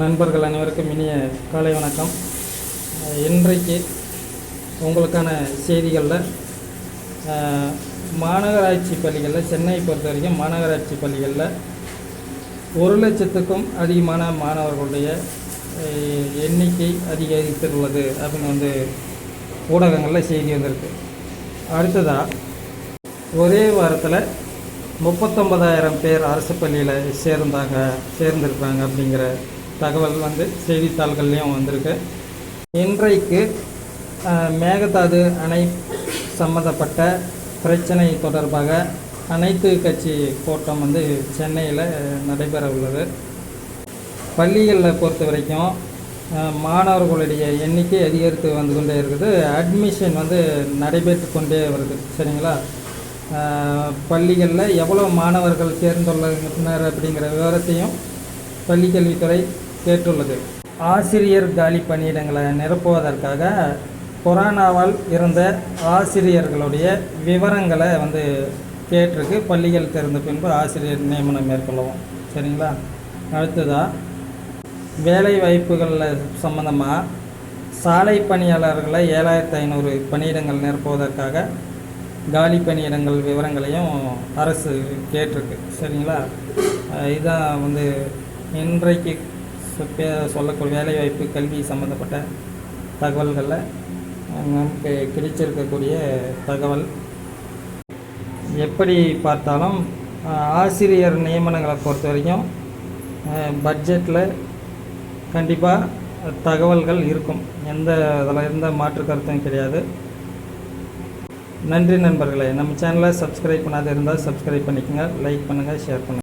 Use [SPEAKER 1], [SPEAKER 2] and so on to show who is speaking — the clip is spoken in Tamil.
[SPEAKER 1] நண்பர்கள் அனைவருக்கும் இனிய காலை வணக்கம். இன்றைக்கு உங்களுக்கான செய்திகளில் மாநகராட்சி பள்ளிகளில் சென்னை பொறுத்த வரைக்கும் மாநகராட்சி பள்ளிகளில் ஒரு லட்சத்துக்கும் அதிகமான மாணவர்களுடைய எண்ணிக்கை அதிகரித்துள்ளது அப்படின்னு வந்து ஊடகங்களில் செய்தி வந்திருக்கு. அடுத்ததாக ஒரே வாரத்தில் முப்பத்தொம்பதாயிரம் பேர் அரசு பள்ளியில் சேர்ந்தாங்க சேர்ந்திருக்காங்க அப்படிங்கிற தகவல் வந்து செய்தித்தாள்கள்லேயும் வந்திருக்கு. இன்றைக்கு மேகதாது அணை சம்மந்தப்பட்ட பிரச்சனை தொடர்பாக அனைத்து கட்சி கூட்டம் வந்து சென்னையில் நடைபெற உள்ளது. பள்ளிகளில் பொறுத்த வரைக்கும் மாணவர்களுடைய எண்ணிக்கை அதிகரித்து வந்து கொண்டே இருக்குது. அட்மிஷன் வந்து நடைபெற்று கொண்டே வருது. சரிங்களா? பள்ளிகளில் எவ்வளோ மாணவர்கள் சேர்ந்துள்ளனர் அப்படிங்கிற விவரத்தையும் பள்ளிக்கல்வித்துறை கேட்டுள்ளது. ஆசிரியர் காலி பணியிடங்களை நிரப்புவதற்காக கொரோனாவால் இருந்த ஆசிரியர்களுடைய விவரங்களை வந்து கேட்டிருக்கு. பள்ளிகள் திறந்த பின்பு ஆசிரியர் நியமனம் மேற்கொள்ளவும். சரிங்களா? அடுத்ததாக வேலை வாய்ப்புகளில் சம்மந்தமாக சாலை பணியாளர்களை ஏழாயிரத்து ஐநூறு பணியிடங்கள் நிரப்புவதற்காக காலி பணியிடங்கள் விவரங்களையும் அரசு கேட்டிருக்கு. சரிங்களா? இதுதான் இதான் வந்து இன்றைக்கு சொல்லக்கூடிய வேலைவாய்ப்பு கல்வி சம்மந்தப்பட்ட தகவல்களில் நமக்கு கிடைச்சிருக்கக்கூடிய தகவல். எப்படி பார்த்தாலும் ஆசிரியர் நியமனங்களை பொறுத்த வரைக்கும் பட்ஜெட்டில் கண்டிப்பாக தகவல்கள் இருக்கும். எந்த அதில் எந்த மாற்று கருத்தும் கிடையாது. நன்றி நண்பர்களே. நம்ம சேனலை சப்ஸ்கிரைப் பண்ணாத இருந்தால் சப்ஸ்கிரைப் பண்ணிக்கோங்க. லைக் பண்ணுங்கள் ஷேர் பண்ணுங்கள்